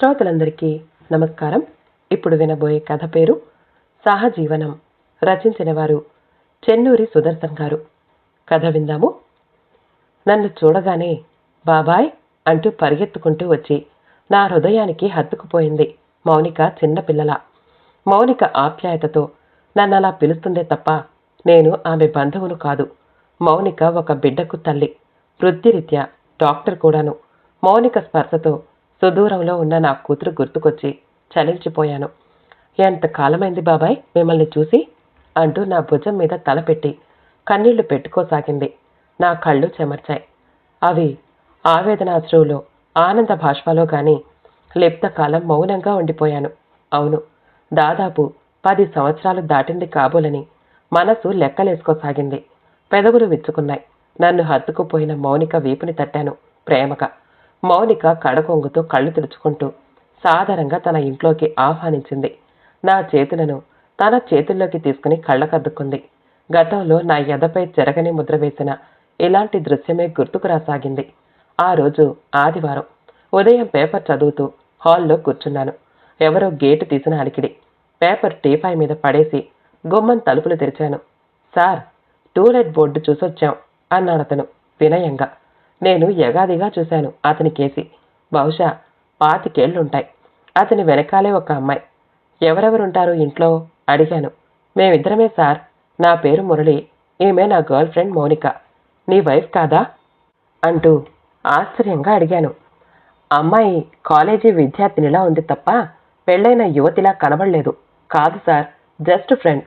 శ్రోతలందరికీ నమస్కారం. ఇప్పుడు వినబోయే కథ పేరు సహజీవనం. రచించిన వారు చెన్నూరి సుదర్శన్ గారు. కథ విందాము. నన్ను చూడగానే బాబాయ్ అంటూ పరిగెత్తుకుంటూ వచ్చి నా హృదయానికి హత్తుకుపోయింది మౌనిక చిన్నపిల్లల మౌనిక ఆప్యాయతతో నన్ను అలా పిలుస్తుందే తప్ప నేను ఆమె బంధువును కాదు. మౌనిక ఒక బిడ్డకు తల్లి. వృత్తిరీత్యా డాక్టర్ కూడాను. మౌనిక స్పర్శతో సుదూరంలో ఉన్న నా కూతురు గుర్తుకొచ్చి చలించిపోయాను. ఎంత కాలమైంది బాబాయ్? మిమ్మల్ని చూసి? అంటూ నా భుజం మీద తల పెట్టి కన్నీళ్ళు పెట్టుకోసాగింది. నా కళ్ళు చెమర్చాయి. అవి ఆవేదనాశ్రువులో ఆనంద భాష్పలో గాని లిప్త కాలం మౌనంగా ఉండిపోయాను. అవును దాదాపు పది సంవత్సరాలు దాటింది కాబోలని మనసు లెక్కలేసుకోసాగింది. పెదవులు విచ్చుకున్నాయి. నన్ను హత్తుకుపోయిన మౌనిక వీపుని తట్టాను ప్రేమగా. మౌనిక కడకొంగుతో కళ్ళు తుడుచుకుంటూ సాధారణంగా తన ఇంట్లోకి ఆహ్వానించింది. నా చేతులను తన చేతుల్లోకి తీసుకుని కళ్ళకద్దుకుంది. గతంలో నా ఎదపై చెరగని ముద్ర వేసిన ఇలాంటి దృశ్యమే గుర్తుకు రాసాగింది. ఆ రోజు ఆదివారం ఉదయం పేపర్ చదువుతూ హాల్లో కూర్చున్నాను. ఎవరో గేటు తీసిన అలికిడి. పేపర్ టీపాయ్ మీద పడేసి గుమ్మం తలుపులు తెరిచాను. సార్ టూలెట్ బోర్డు చూసొచ్చాం అన్నాడతను వినయంగా. నేను యగాదిగా చూశాను అతని కేసి. బహుశా పాతికేళ్ళుంటాయి. అతని వెనకాలే ఒక అమ్మాయి. ఎవరెవరుంటారు ఇంట్లో? అడిగాను. మేమిద్దరమే సార్. నా పేరు మురళి. ఈమె నా గర్ల్ ఫ్రెండ్ మౌనిక. నీ వైఫ్ కాదా? అంటూ ఆశ్చర్యంగా అడిగాను. అమ్మాయి కాలేజీ విద్యార్థినిలా ఉంది తప్ప పెళ్ళైన యువతిలా కనబడలేదు. కాదు సార్ జస్ట్ ఫ్రెండ్.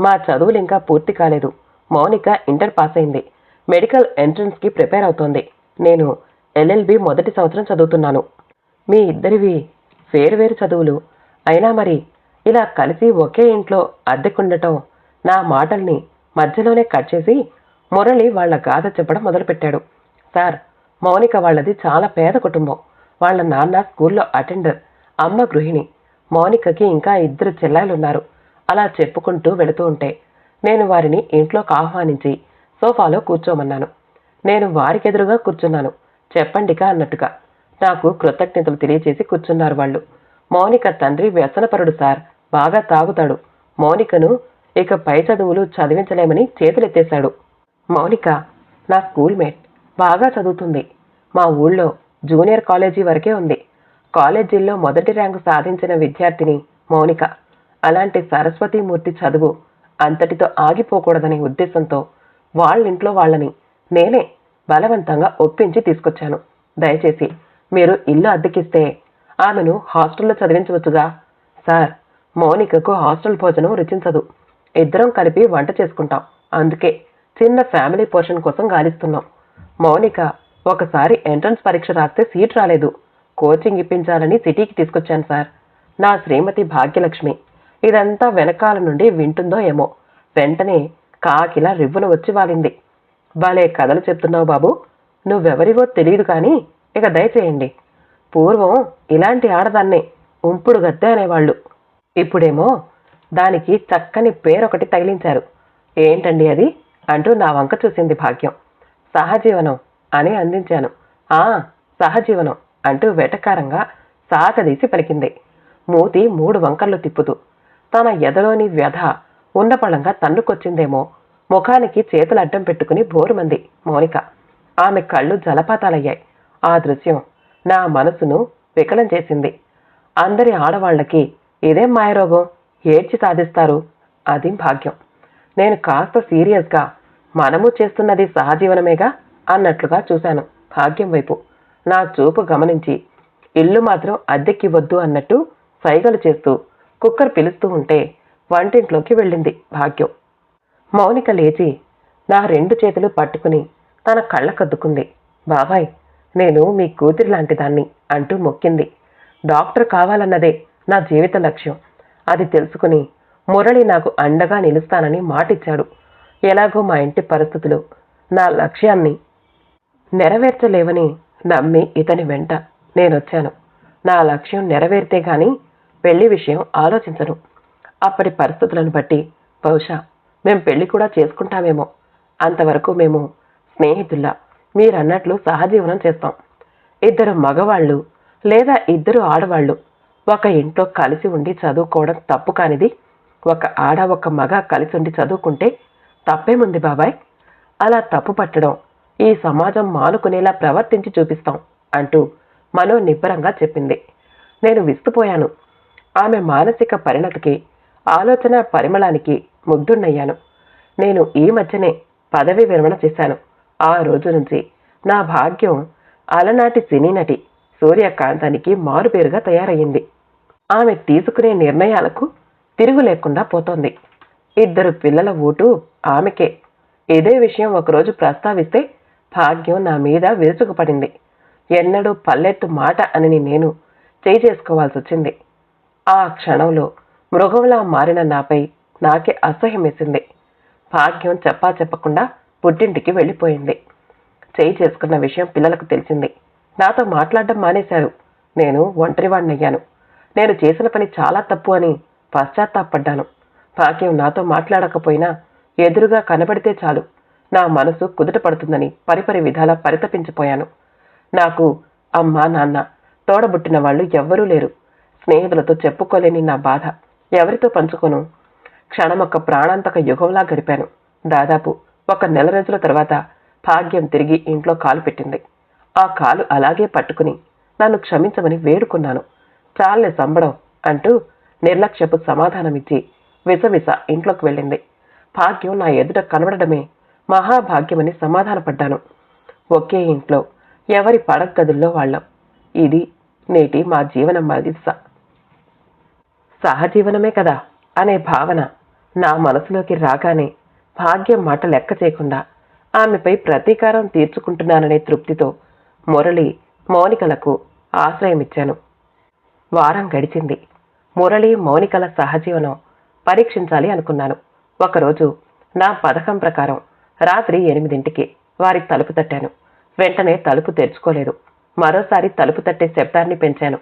మా చదువులు ఇంకా పూర్తి కాలేదు. మౌనిక ఇంటర్ పాస్ అయింది మెడికల్ ఎంట్రన్స్కి ప్రిపేర్ అవుతోంది. నేను ఎల్ఎల్బి మొదటి సంవత్సరం చదువుతున్నాను. మీ ఇద్దరివి వేరువేరు చదువులు. అయినా మరి ఇలా కలిసి ఒకే ఇంట్లో అద్దెకుండటం నా మాటల్ని మధ్యలోనే కట్ చేసి మురళి వాళ్ళ గాథ చెప్పడం మొదలుపెట్టాడు. సార్ మౌనిక వాళ్ళది చాలా పేద కుటుంబం. వాళ్ళ నాన్న స్కూల్లో అటెండర్ అమ్మ గృహిణి. మౌనికకి ఇంకా ఇద్దరు చెల్లాయిలున్నారు. అలా చెప్పుకుంటూ వెళుతూ ఉంటే నేను వారిని ఇంట్లోకి ఆహ్వానించి సోఫాలో కూర్చోమన్నాను. నేను వారికెదురుగా కూర్చున్నాను. చెప్పండిగా అన్నట్టుగా. నాకు కృతజ్ఞతలు తెలియజేసి కూర్చున్నారు వాళ్ళు. మౌనిక తండ్రి వ్యసనపరుడు సార్. బాగా తాగుతాడు. మౌనికను ఇక పై చదువులు చదివించలేమని చేతులెత్తేశాడు. మౌనిక నా స్కూల్ మేట్ బాగా చదువుతుంది. మా ఊళ్ళో జూనియర్ కాలేజీ వరకే ఉంది. కాలేజీల్లో మొదటి ర్యాంకు సాధించిన విద్యార్థిని మౌనిక. అలాంటి సరస్వతీమూర్తి చదువు అంతటితో ఆగిపోకూడదనే ఉద్దేశంతో వాళ్ళింట్లో వాళ్ళని నేనే బలవంతంగా ఒప్పించి తీసుకొచ్చాను. దయచేసి మీరు ఇల్లు అద్దెకిస్తే ఆమెను హాస్టల్లో చదివించవచ్చుగా. సార్ మౌనికకు హాస్టల్ భోజనం రుచించదు. ఇద్దరం కలిపి వంట చేసుకుంటాం. అందుకే చిన్న ఫ్యామిలీ పోర్షన్ కోసం గాలిస్తున్నాం. మౌనిక ఒకసారి ఎంట్రన్స్ పరీక్ష రాస్తే సీట్ రాలేదు. కోచింగ్ ఇప్పించాలని సిటీకి తీసుకొచ్చాను సార్. నా శ్రీమతి భాగ్యలక్ష్మి. ఇదంతా వెనకాల నుండి వింటుందో ఏమో. వెంటనే కాకిలా రివ్వున వచ్చి వాలింది. భలే కథలు చెప్తున్నావు బాబు. నువ్వెవరివో తెలియదు కానీ ఇక దయచేయండి. పూర్వం ఇలాంటి ఆడదాన్నే ఉంపుడు గద్దె అనేవాళ్ళు. ఇప్పుడేమో దానికి చక్కని పేరొకటి తగిలించారు. ఏంటండి అది? అంటూ నా వంక చూసింది భాగ్యం. సహజీవనం అని అందించాను. ఆ సహజీవనం అంటూ వెటకారంగా సాకదీసి పలికింది. మూతి మూడు వంకర్లు తిప్పుతూ తన ఎదలోని వ్యధ ఉండపళంగా తన్నుకొచ్చిందేమో. ముఖానికి చేతులు అడ్డం పెట్టుకుని బోరుమంది. మౌనిక ఆమె కళ్ళు జలపాతాలయ్యాయి. ఆ దృశ్యం నా మనసును వికలం చేసింది. అందరి ఆడవాళ్ళకి ఇదేం మాయరోగం? ఏడ్చి సాధిస్తారు. అది భాగ్యం. నేను కాస్త సీరియస్గా మనము చేస్తున్నది సహజీవనమేగా అన్నట్లుగా చూశాను. భాగ్యం వైపు నా చూపు గమనించి ఇల్లు మాత్రం అద్దెకివ్వద్దు అన్నట్టు సైగలు చేస్తూ కుక్కర్ పిలుస్తూ ఉంటే వంటింట్లోకి వెళ్ళింది భాగ్యం. మౌనిక లేచి నా రెండు చేతులు పట్టుకుని తన కళ్ళకద్దుకుంది బాబాయ్ నేను మీ కూతురి లాంటి దాన్ని అంటూ మొక్కింది. డాక్టర్ కావాలన్నదే నా జీవిత లక్ష్యం. అది తెలుసుకుని మురళి నాకు అండగా నిలుస్తానని మాటిచ్చాడు. ఎలాగో మా ఇంటి పరిస్థితులు నా లక్ష్యాన్ని నెరవేర్చలేవని నమ్మి ఇతని వెంట నేనొచ్చాను. నా లక్ష్యం నెరవేరితే గాని పెళ్ళి విషయం ఆలోచించను. అప్పటి పరిస్థితులను బట్టి. బహుశా మేము పెళ్ళి కూడా చేసుకుంటామేమో. అంతవరకు మేము స్నేహితుల్లా. మీరన్నట్లు సహజీవనం చేస్తాం. ఇద్దరు మగవాళ్ళు లేదా ఇద్దరు ఆడవాళ్ళు ఒక ఇంట్లో కలిసి ఉండి చదువుకోవడం తప్పు కానిది ఒక ఆడ ఒక మగ కలిసి ఉండి చదువుకుంటే తప్పేముంది బాబాయ్? అలా తప్పు పట్టడం ఈ సమాజం మానుకునేలా ప్రవర్తించి చూపిస్తాం అంటూ మనో నిబ్బరంగా చెప్పింది. నేను విస్తుపోయాను. ఆమె మానసిక పరిణతికి ఆలోచన పరిమళానికి ముగ్ధున్నయ్యాను నేను ఈ మధ్యనే పదవి విరమణ చేశాను. ఆ రోజు నుంచి నా భాగ్యం అలనాటి సినీ నటి సూర్యకాంతానికి మారుపేరుగా తయారయ్యింది. ఆమె తీసుకునే నిర్ణయాలకు తిరుగు లేకుండా పోతోంది. ఇద్దరు పిల్లల ఓటు ఆమెకే. ఇదే విషయం ఒకరోజు ప్రస్తావిస్తే భాగ్యం నా మీద విరుచుకుపడింది. ఎన్నడూ పల్లెత్తు మాట అని నేను చేయి చేసుకోవాల్సి వచ్చింది ఆ క్షణంలో మృగంలా మారిన నాపై నాకే అసహ్యమేసింది భాగ్యం చెప్పా చెప్పకుండా పుట్టింటికి వెళ్ళిపోయింది. చేయి చేసుకున్న విషయం పిల్లలకు తెలిసింది. నాతో మాట్లాడడం మానేశారు. నేను ఒంటరివాణ్ణయ్యాను నేను చేసిన పని చాలా తప్పు అని పశ్చాత్తాపడ్డాను. భాగ్యం నాతో మాట్లాడకపోయినా ఎదురుగా కనబడితే చాలు. నా మనసు కుదుట పడుతుందని పరిపరి విధాలా పరితపించిపోయాను. నాకు అమ్మ నాన్న తోడబుట్టిన వాళ్ళు ఎవ్వరూ లేరు. స్నేహితులతో చెప్పుకోలేని నా బాధ. ఎవరితో పంచుకోను? క్షణమొక్క ప్రాణాంతక యుగంలా గడిపాను. దాదాపు ఒక నెల రోజుల తర్వాత భాగ్యం తిరిగి ఇంట్లో కాలు పెట్టింది. ఆ కాలు అలాగే పట్టుకుని నన్ను క్షమించమని వేడుకున్నాను. చాలే సంబడం అంటూ నిర్లక్ష్యపు సమాధానమిచ్చి విసవిస ఇంట్లోకి వెళ్ళింది. భాగ్యం నా ఎదుట కనబడడమే మహాభాగ్యమని సమాధానపడ్డాను. ఒకే ఇంట్లో ఎవరి పడగదుల్లో వాళ్ళం. ఇది నేటి మా జీవన మదిస. సహజీవనమే కదా అనే భావన నా మనసులోకి రాగానే భాగ్యం మాట లెక్క చేయకుండా ఆమెపై ప్రతీకారం తీర్చుకుంటున్నాననే తృప్తితో మురళి మౌనికలకు ఆశ్రయమిచ్చాను. వారం గడిచింది. మురళి మౌనికల సహజీవనం పరీక్షించాలి అనుకున్నాను. ఒకరోజు నా పథకం ప్రకారం రాత్రి ఎనిమిదింటికి వారి తలుపు తట్టాను. వెంటనే తలుపు తెరుచుకోలేదు. మరోసారి తలుపు తట్టే శబ్దాన్ని పెంచాను.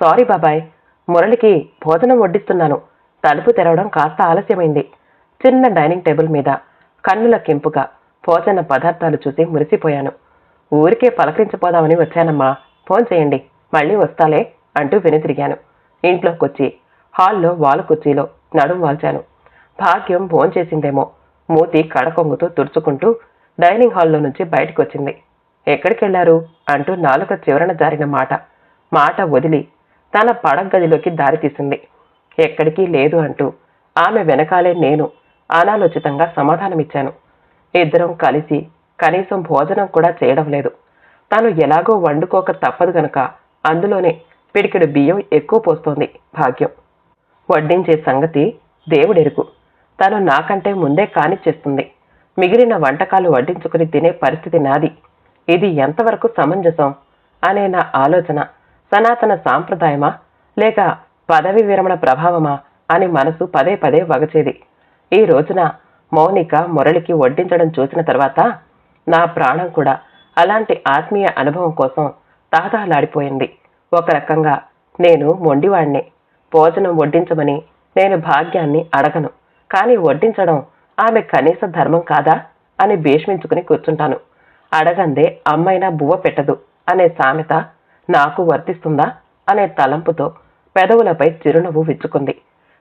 సారీ బాబాయ్ మురళికి భోజనం వడ్డిస్తున్నాను. తలుపు తెరవడం కాస్త ఆలస్యమైంది. చిన్న డైనింగ్ టేబుల్ మీద కన్నుల కెంపుగా భోజన పదార్థాలు చూసి మురిసిపోయాను. ఊరికే పలకరించిపోదామని వచ్చానమ్మా. ఫోన్ చేయండి. మళ్ళీ వస్తాలే అంటూ వెనుతిరిగాను ఇంట్లోకొచ్చి హాల్లో వాలు కుర్చీలో నడుం వాల్చాను. భాగ్యం భోంచేసిందేమో మూతి కడకొంగుతూ తుడుచుకుంటూ డైనింగ్ హాల్లో నుంచి బయటకు వచ్చింది అంటూ నాలుక చివరన జారిన మాట. మాట వదిలి తన పడగదిలోకి గదిలోకి దారి తీసింది. ఎక్కడికి లేదు అంటూ ఆమె వెనకాలే నేను అనాలోచితంగా సమాధానమిచ్చాను. ఇద్దరం కలిసి కనీసం భోజనం కూడా చేయడం లేదు. తను ఎలాగో వండుకోక తప్పదు గనక అందులోనే పిడికెడు బియ్యం ఎక్కువ పోస్తోంది భాగ్యం. వడ్డించే సంగతి దేవుడెరుకు తను నాకంటే ముందే కానిచ్చేస్తుంది. మిగిలిన వంటకాలు వడ్డించుకుని తినే పరిస్థితి నాది. ఇది ఎంతవరకు సమంజసం అనే నా ఆలోచన. సనాతన సాంప్రదాయమా? లేక పదవి విరమణ ప్రభావమా? అని మనసు పదే పదే వగచేది. ఈ రోజున మౌనిక మురళికి వడ్డించడం చూసిన తర్వాత నా ప్రాణం కూడా అలాంటి ఆత్మీయ అనుభవం కోసం తహతహలాడిపోయింది ఒక రకంగా నేను మొండివాణ్ణి. భోజనం వడ్డించమని నేను భాగ్యాన్ని అడగను. కానీ వడ్డించడం ఆమె కనీస ధర్మం కాదా? అని భీష్మించుకుని కూర్చుంటాను. అడగందే అమ్మైనా బువ్వ పెట్టదు అనే సామెత నాకు వర్తిస్తుందా అనే తలంపుతో పెదవులపై చిరునవ్వు విచ్చుకుంది.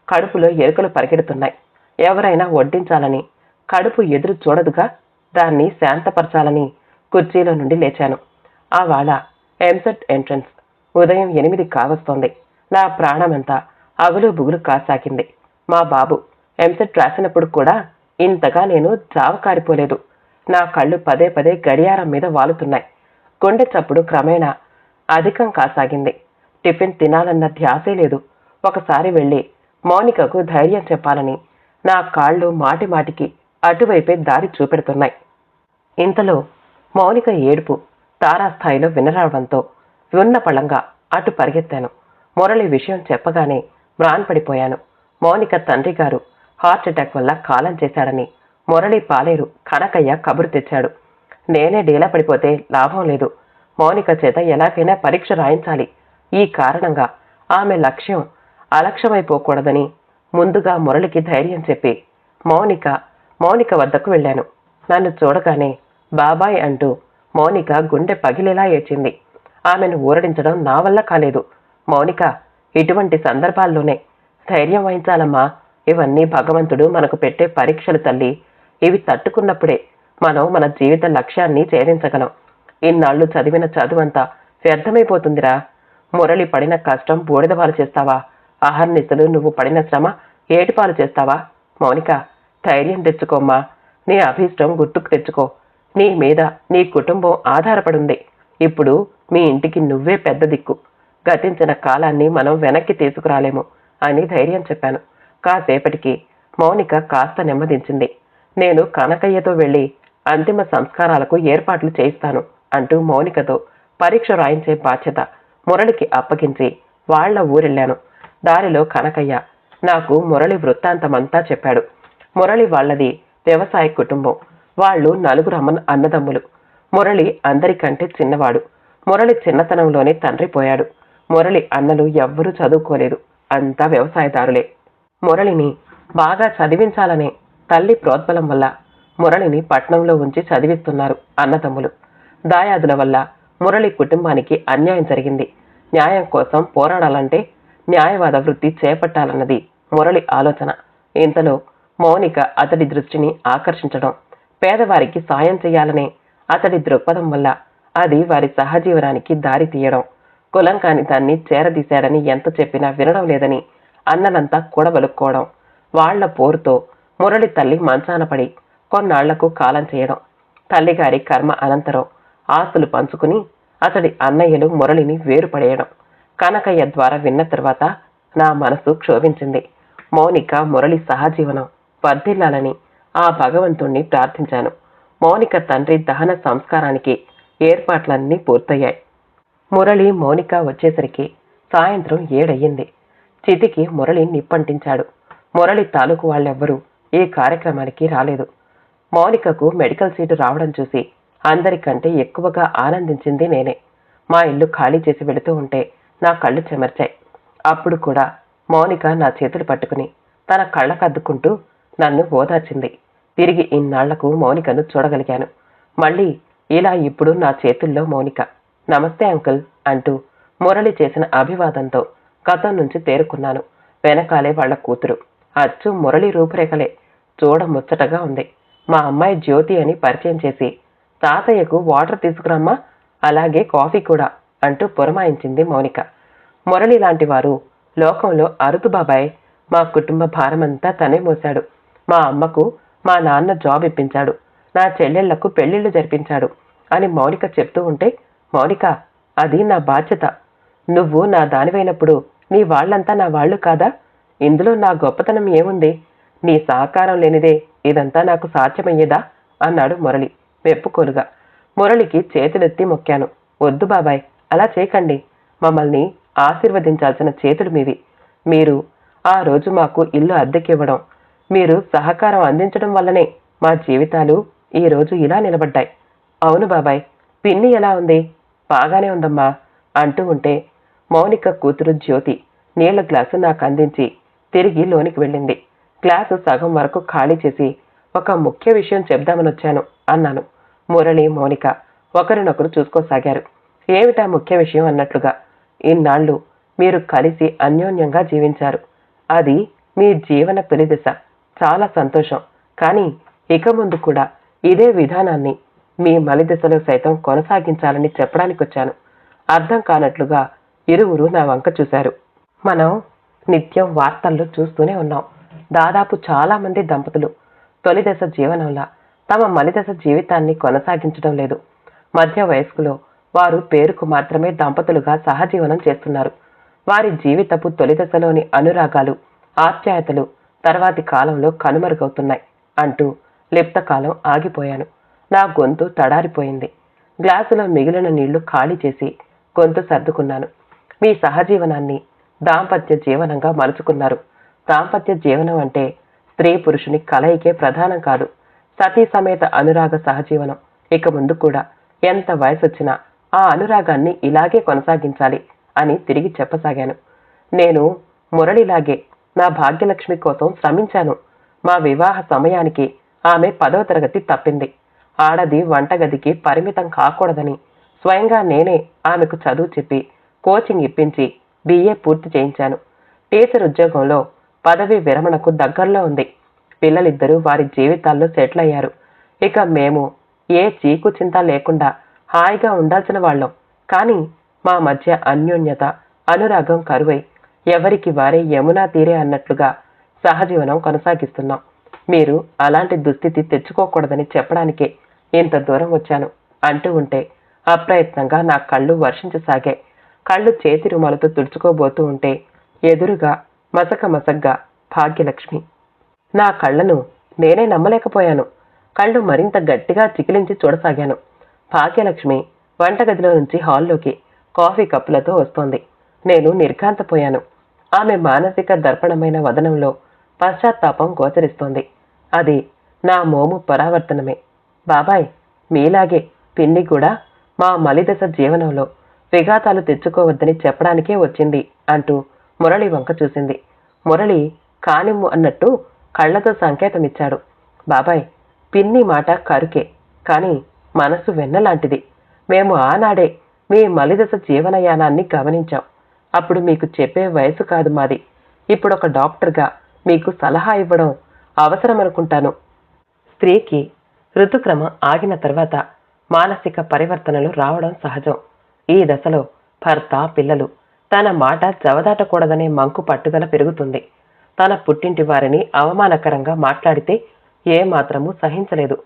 కడుపులో ఎరుకలు పరిగెడుతున్నాయి. ఎవరైనా వడ్డించాలని కడుపు ఎదురు చూడదుగా దాన్ని శాంతపరచాలని కుర్చీలో నుండి లేచాను. ఆవాళ ఎంసెట్ ఎంట్రన్స్. ఉదయం ఎనిమిది కావస్తోంది. నా ప్రాణమంతా అగులు బుగులు కాసాగింది మా బాబు ఎంసెట్ రాసినప్పుడు కూడా ఇంతగా నేను జావకారిపోలేదు నా కళ్ళు పదే పదే గడియారం మీద వాలుతున్నాయి. గుండె చప్పుడు క్రమేణా అధికం కాసాగింది. టిఫిన్ తినాలన్న ధ్యాసే లేదు. ఒకసారి వెళ్ళి మౌనికకు ధైర్యం చెప్పాలని. నా కాళ్ళు మాటి మాటికి అటువైపే దారి చూపెడుతున్నాయి. ఇంతలో మౌనిక ఏడుపు తారాస్థాయిలో వినరావడంతో ఉన్న పళంగా అటు పరిగెత్తాను. మురళి విషయం చెప్పగానే మ్రాన్పడిపోయాను. మౌనిక తండ్రి గారు హార్ట్ అటాక్ వల్ల కాలం చేశాడని మురళి పాలేరు కనకయ్య కబురు తెచ్చాడు. నేనే డీలా పడిపోతే లాభం లేదు. మౌనిక చేత ఎలాగైనా పరీక్ష రాయించాలి. ఈ కారణంగా ఆమె లక్ష్యం అలక్ష్యమైపోకూడదని ముందుగా మురళికి ధైర్యం చెప్పి మౌనిక మౌనిక వద్దకు వెళ్ళాను. నన్ను చూడగానే బాబాయ్ అంటూ మౌనిక గుండె పగిలేలా ఏడ్చింది. ఆమెను ఊరడించడం నా వల్ల కాలేదు. మౌనిక ఇటువంటి సందర్భాల్లోనే ధైర్యం వహించాలమ్మా. ఇవన్నీ భగవంతుడు మనకు పెట్టే పరీక్షలు తల్లి. ఇవి తట్టుకున్నప్పుడే మనం మన జీవిత లక్ష్యాన్ని చేరించగలం ఇన్నాళ్ళు చదివిన చదువంతా వ్యర్థమైపోతుందిరా. మురళి పడిన కష్టం బూడిదపాలు చేస్తావా? అహర్నిశలు నువ్వు పడిన శ్రమ ఏటిపాలు చేస్తావా? మౌనిక ధైర్యం తెచ్చుకోమ్మా. నీ అభీష్టం గుర్తుకు తెచ్చుకో. నీ మీద నీ కుటుంబం ఆధారపడుంది. ఇప్పుడు మీ ఇంటికి నువ్వే పెద్ద దిక్కు. గతించిన కాలాన్ని మనం వెనక్కి తీసుకురాలేము అని ధైర్యం చెప్పాను. కాసేపటికి మౌనిక కాస్త నెమ్మదించింది. నేను కనకయ్యతో వెళ్ళి అంతిమ సంస్కారాలకు ఏర్పాట్లు చేయిస్తాను. అంటూ మౌనికతో పరీక్ష రాయించే బాధ్యత మురళికి అప్పగించి వాళ్ళ ఊరెళ్ళాను. దారిలో కనకయ్య నాకు మురళి వృత్తాంతమంతా చెప్పాడు. మురళి వాళ్ళది వ్యవసాయ కుటుంబం. వాళ్ళు నలుగురు అమ్మ అన్నదమ్ములు. మురళి అందరికంటే చిన్నవాడు. మురళి చిన్నతనంలోనే తండ్రి పోయాడు. మురళి అన్నలు ఎవ్వరూ చదువుకోలేదు. అంతా వ్యవసాయదారులే. మురళిని బాగా చదివించాలనే తల్లి ప్రోద్బలం వల్ల మురళిని పట్నంలో ఉంచి చదివిస్తున్నారు అన్నదమ్ములు. దాయాదుల వల్ల మురళి కుటుంబానికి అన్యాయం జరిగింది. న్యాయం కోసం పోరాడాలంటే న్యాయవాద వృత్తి చేపట్టాలన్నది మురళి ఆలోచన. ఇంతలో మౌనిక అతడి దృష్టిని ఆకర్షించడం పేదవారికి సాయం చేయాలనే అతడి దృక్పథం వల్ల అది వారి సహజీవనానికి దారి తీయడం కులం కాని దాన్ని చేరదీశాడని ఎంత చెప్పినా వినడం లేదని అన్నలంతా కూడబలుక్కోవడం వాళ్ళ పోరుతో మురళి తల్లి మంచాన పడి కొన్నాళ్ళకు కాలం చేయడం తల్లిగారి కర్మ అనంతరం ఆస్తులు పంచుకుని అతడి అన్నయ్యలు మురళిని వేరుపడేయడం కనకయ్య ద్వారా విన్న తర్వాత నా మనసు క్షోభించింది. మౌనిక మురళి సహజీవనం వర్ధిల్లాలని ఆ భగవంతుణ్ణి ప్రార్థించాను. మౌనిక తండ్రి దహన సంస్కారానికి ఏర్పాట్లన్నీ పూర్తయ్యాయి. మురళి మౌనిక వచ్చేసరికి సాయంత్రం ఏడయ్యింది. చితికి మురళి నిప్పంటించాడు. మురళి తాలూకు వాళ్ళెవ్వరూ ఈ కార్యక్రమానికి రాలేదు. మౌనికకు మెడికల్ సీటు రావడం చూసి అందరికంటే ఎక్కువగా ఆనందించింది నేనే. మా ఇల్లు ఖాళీ చేసి వెళుతూ ఉంటే నా కళ్ళు చెమర్చాయి. అప్పుడు కూడా మౌనిక నా చేతులు పట్టుకుని తన కళ్ళకద్దుకుంటూ నన్ను ఓదార్చింది. తిరిగి ఇన్నాళ్ళకు మౌనికను చూడగలిగాను. మళ్ళీ ఇలా ఇప్పుడు నా చేతుల్లో మౌనిక. నమస్తే అంకుల్ అంటూ మురళి చేసిన అభివాదంతో గతం నుంచి తేరుకున్నాను. వెనకాలే వాళ్ళ కూతురు. అచ్చు మురళి రూపురేఖలే. చూడ ముచ్చటగా ఉంది. మా అమ్మాయి జ్యోతి అని పరిచయం చేసి తాతయ్యకు వాటర్ తీసుకురమ్మా అలాగే కాఫీ కూడా అంటూ పురమాయించింది మౌనిక. మురళి లాంటి వారు లోకంలో అరుదు బాబాయ్ మా కుటుంబ భారమంతా తనే మోశాడు. మా అమ్మకు మా నాన్న జాబ్ ఇప్పించాడు. నా చెల్లెళ్ళకు పెళ్ళిళ్ళు జరిపించాడు అని మౌనిక చెప్తూ ఉంటే మౌనిక అది నా బాధ్యత. నువ్వు నా దానివైనప్పుడు నీ వాళ్ళంతా నా వాళ్ళు కాదా? ఇందులో నా గొప్పతనం ఏముంది? నీ సహకారం లేనిదే ఇదంతా నాకు సాధ్యమయ్యేదా? అన్నాడు మురళి. వెప్పుకోలుగా మురళికి చేతులెత్తి మొక్కాను. వద్దు బాబాయ్ అలా చేయకండి. మమ్మల్ని ఆశీర్వదించాల్సిన చేతులు మీవి. మీరు ఆ రోజు మాకు ఇల్లు అద్దెకివ్వడం మీరు సహకారం అందించడం వల్లనే మా జీవితాలు ఈ రోజు ఇలా నిలబడ్డాయి. అవును బాబాయ్ పిన్ని ఎలా ఉంది? బాగానే ఉందమ్మా అంటూ ఉంటే మౌనిక కూతురు జ్యోతి నీళ్ళ గ్లాసు నాకు అందించి తిరిగి లోనికి వెళ్ళింది. గ్లాసు సగం వరకు ఖాళీ చేసి ఒక ముఖ్య విషయం చెప్దామని వచ్చాను అన్నాను. మురళి మౌనిక ఒకరినొకరు చూసుకోసాగారు. ఏమిటా ముఖ్య విషయం అన్నట్లుగా ఇన్నాళ్ళు మీరు కలిసి అన్యోన్యంగా జీవించారు. అది మీ జీవన తొలిదశ చాలా సంతోషం. కానీ ఇక ముందు కూడా ఇదే విధానాన్ని మీ మలిదశలో సైతం కొనసాగించాలని చెప్పడానికి వచ్చాను అర్థం కానట్లుగా ఇరువురు నా వంక చూశారు. మనం నిత్యం వార్తల్లో చూస్తూనే ఉన్నాం. దాదాపు చాలామంది దంపతులు తొలి దశ జీవనంలా తమ మలిదశ జీవితాన్ని కొనసాగించడం లేదు. మధ్య వయస్కులో వారు పేరుకు మాత్రమే దంపతులుగా సహజీవనం చేస్తున్నారు. వారి జీవితపు తొలిదశలోని అనురాగాలు ఆప్యాయతలు తర్వాతి కాలంలో కనుమరుగవుతున్నాయి అంటూ లిప్తకాలం ఆగిపోయాను. నా గొంతు తడారిపోయింది. గ్లాసులో మిగిలిన నీళ్ళు ఖాళీ చేసి గొంతు సర్దుకున్నాను. మీ సహజీవనాన్ని దాంపత్య జీవనంగా మలుచుకున్నారు. దాంపత్య జీవనం అంటే స్త్రీ పురుషుని కలయికే ప్రధానం కాదు. సతీ సమేత అనురాగ సహజీవనం. ఇక ముందు కూడా ఎంత వయసొచ్చినా ఆ అనురాగాన్ని ఇలాగే కొనసాగించాలి అని తిరిగి చెప్పసాగాను. నేను మురళిలాగే నా భాగ్యలక్ష్మి కోసం శ్రమించాను. మా వివాహ సమయానికి ఆమె పదవ తరగతి తప్పింది. ఆడది వంటగదికి పరిమితం కాకూడదని స్వయంగా నేనే ఆమెకు చదువు చెప్పి కోచింగ్ ఇప్పించి బిఏ పూర్తి చేయించాను. టీచర్ ఉద్యోగంలో పదవి విరమణకు దగ్గరలో ఉంది. పిల్లలిద్దరూ వారి జీవితాల్లో సెటిల్ అయ్యారు. ఇక మేము ఏ చీకు చింత లేకుండా హాయిగా ఉండాల్సిన వాళ్ళం. కానీ మా మధ్య అన్యోన్యత అనురాగం కరువై ఎవరికి వారే యమునా తీరే అన్నట్లుగా సహజీవనం కొనసాగిస్తున్నాం. మీరు అలాంటి దుస్థితి తెచ్చుకోకూడదని చెప్పడానికే ఇంత దూరం వచ్చాను అంటూ ఉంటే అప్రయత్నంగా నా కళ్ళు వర్షించసాగాయి. కళ్ళు చేతి రుమాలతో తుడుచుకోబోతూ ఉంటే ఎదురుగా మసక మసగ్గా భాగ్యలక్ష్మి నా కళ్ళను నేనే నమ్మలేకపోయాను. కళ్ళు మరింత గట్టిగా చికిలించి చూడసాగాను. భాగ్యలక్ష్మి వంటగదిలో నుంచి హాల్లోకి కాఫీ కప్పులతో వస్తోంది. నేను నిర్ఘాంతపోయాను. ఆమె మానసిక దర్పణమైన వదనంలో పశ్చాత్తాపం గోచరిస్తోంది. అది నా మోము పరావర్తనమే. బాబాయ్ మీలాగే పిన్ని కూడా మా మలిదశ జీవనంలో విఘాతాలు తెచ్చుకోవద్దని చెప్పడానికే వచ్చింది అంటూ మురళి వంక చూసింది. మురళి కానిమ్ము అన్నట్టు కళ్ళతో సంకేతమిచ్చాడు. బాబాయ్ పిన్ని మాట కరుకే కానీ మనసు వెన్నలాంటిది. మేము ఆనాడే మీ మలిదశ జీవనయానాన్ని గమనించాం. అప్పుడు మీకు చెప్పే వయసు కాదు మాది. ఇప్పుడు ఒక డాక్టర్గా మీకు సలహా ఇవ్వడం అవసరమనుకుంటాను. స్త్రీకి ఋతుక్రమం ఆగిన తర్వాత మానసిక పరివర్తనలు రావడం సహజం. ఈ దశలో భర్త పిల్లలు తన మాట జవదాటకూడదనే మంకు పట్టుదల పెరుగుతుంది. తన పుట్టింటి వారిని అవమానకరంగా మాట్లాడితే ఏ సహించలేదు.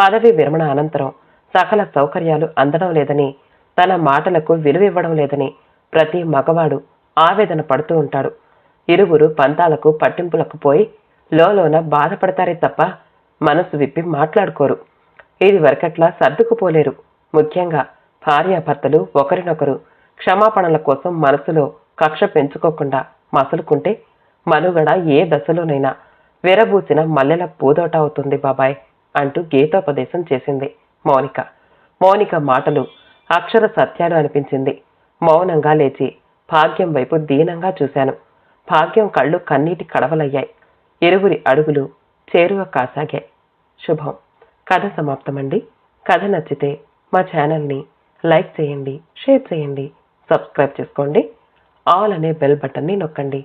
పదవి విరమణ అనంతరం సకల సౌకర్యాలు అందడం లేదని తన మాటలకు విలువివ్వడం లేదని ప్రతి మగవాడు ఆవేదన పడుతూ ఉంటాడు. ఇరువురు పంతాలకు పట్టింపులకు పోయి లోలోన బాధపడతారే తప్ప మనసు విప్పి మాట్లాడుకోరు. ఇది వరకట్లా సర్దుకుపోలేరు. ముఖ్యంగా భార్యాభర్తలు ఒకరినొకరు క్షమాపణల కోసం మనసులో కక్ష పెంచుకోకుండా మసలుకుంటే మనుగడ ఏ దశలోనైనా విరబూసిన మల్లెల పూదోట అవుతుంది బాబాయ్ అంటూ గీతోపదేశం చేసింది మౌనిక. మౌనిక మాటలు అక్షర సత్యాలు అనిపించింది. మౌనంగా లేచి భాగ్యం వైపు దీనంగా చూశాను. భాగ్యం కళ్ళు కన్నీటి కడవలయ్యాయి. ఇరువురి అడుగులు చేరువ కాసాగాయి. శుభం. కథ సమాప్తమండి. కథ నచ్చితే మా ఛానల్ని లైక్ చేయండి షేర్ చేయండి సబ్స్క్రైబ్ చేసుకోండి. ఆల్ అనే బెల్ బటన్ని నొక్కండి.